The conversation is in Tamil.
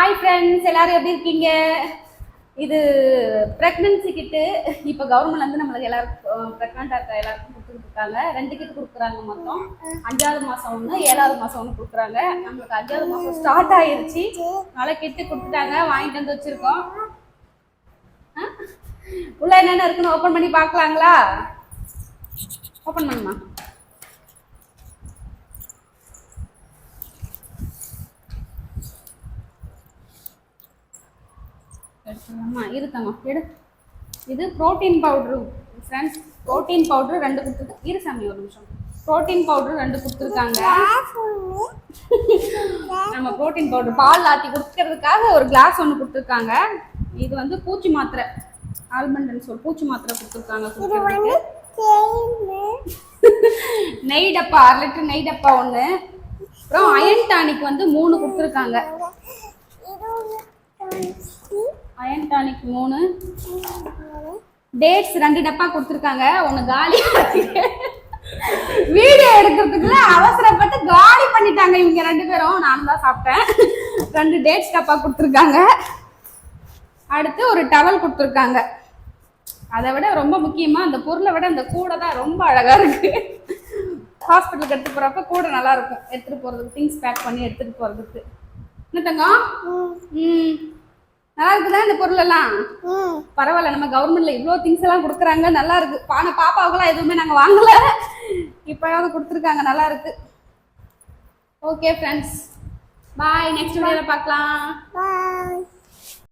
ஹாய் ஃப்ரெண்ட்ஸ் எல்லாரும் எப்படி இருக்கீங்க? இது ப்ரெக்னன்சி கிட்டு இப்போ கவர்மெண்ட்லேருந்து நம்மளுக்கு எல்லாருக்கும் ப்ரெக்னெண்டாக இருக்க எல்லாருக்கும் கொடுத்துட்டு இருக்காங்க ரெண்டு கிட்டு கொடுக்குறாங்க மொத்தம். அஞ்சாவது மாதம் ஒன்று ஏழாவது மாதம் ஒன்று கொடுக்குறாங்க. நம்மளுக்கு அஞ்சாவது மாதம் ஸ்டார்ட் ஆயிருச்சு. நல்லா கிட்டு கொடுத்துட்டாங்க. வாங்கிட்டு வந்து வச்சுருக்கோம். ஆ? உள்ள என்னென்ன இருக்குன்னு ஓப்பன் பண்ணி பார்க்கலாங்களா? ஓப்பன் பண்ணுமா? எடுத்துக்கலாமா இருக்கம்மா எடு. இது protein powder friends protein powder ரெண்டு கொடுத்துருக்கு இரு சாமி ஒரு நிமிஷம். புரோட்டீன் பவுட்ரு ரெண்டு கொடுத்துருக்காங்க. நம்ம புரோட்டீன் பவுட்ரு பால் ஆத்தி கொடுக்கறதுக்காக ஒரு கிளாஸ் ஒன்று கொடுத்துருக்காங்க. இது வந்து பூச்சி மாத்திரை. ஆல்மண்ட்னு சொல் பூச்சி மாத்திரை கொடுத்துருக்காங்க நெய் டப்பா அரை லிட்டர் நெய் டப்பா ஒன்று அப்புறம் அயன் டானிக் வந்து மூணு கொடுத்துருக்காங்க. அயன் டானிக் மூணு. டேட்ஸ் ரெண்டு டப்பா கொடுத்துருக்காங்க. ஒன்று காலி வீடியோ எடுக்கிறதுக்குள்ள அவசரப்பட்டு காலி பண்ணிட்டாங்க இவங்க ரெண்டு பேரும். நான் தான் சாப்பிட்டேன். ரெண்டு டேட்ஸ் டப்பா கொடுத்துருக்காங்க. அடுத்து ஒரு டவல் கொடுத்துருக்காங்க. அதை விட ரொம்ப முக்கியமா அந்த பொருளை விட அந்த கூடை தான் ரொம்ப அழகா இருக்கு. ஹாஸ்பிட்டலுக்கு எடுத்து போறப்ப கூட நல்லா இருக்கும். எடுத்துட்டு போறதுக்கு திங்ஸ் பேக் பண்ணி எடுத்துட்டு போறதுக்கு. என்ன தங்கம்? ம். நல்லா இருக்குதா இந்த பொருள் எல்லாம் பரவாயில்ல நம்ம கவர்மெண்ட்ல இவ்வளோ திங்ஸ் எல்லாம் கொடுக்குறாங்க நல்லா இருக்கு. பான பாப்பாவுக்குலாம் எதுவுமே நாங்கள் வாங்கல. இப்போயாவது கொடுத்துருக்காங்க நல்லா இருக்கு. ஓகே ஃப்ரெண்ட்ஸ் பாய் நெக்ஸ்ட் வீடியோவில் பார்க்கலாம். Bye.